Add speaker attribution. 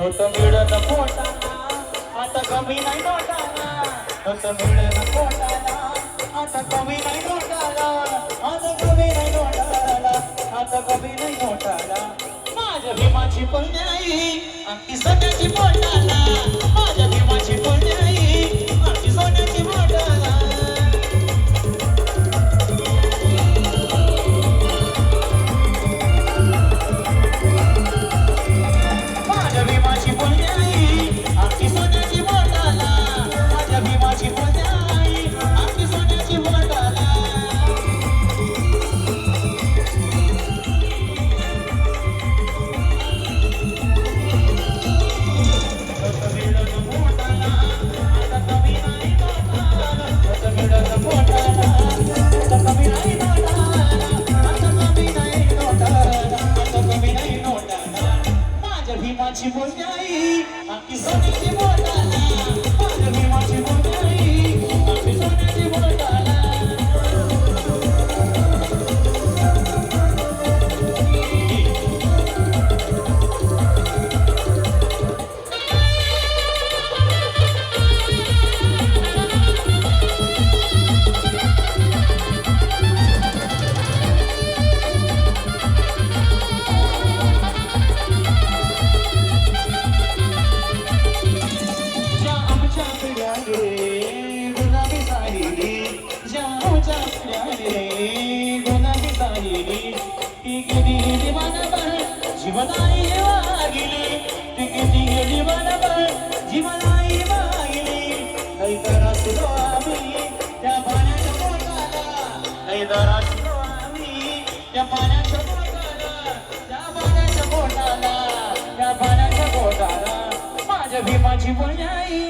Speaker 1: होत मिळत पोटाला आता कमी नाही नोटाला होत मिळत पोटाला आता कमी नाही नोटाला आता कमी नाही नोटाला आता कमी नाही नोटाला माझ्या भीमाची पुण्याई अंकी सोन्याची पोटाला भीमाची बोलण्याई आमची सोन्याची बोटाला जीवनाई वागिली ती गेली जीवनाई वागिली हैदर असलो आम्ही त्या पाण्याच्या पोटाला हैदर असलो आम्ही त्या पाण्याच्या पोटाला त्या पाण्याच्या पोटाला त्या पाण्याच्या पोटाला माझ्या भीमाची बोलण्याई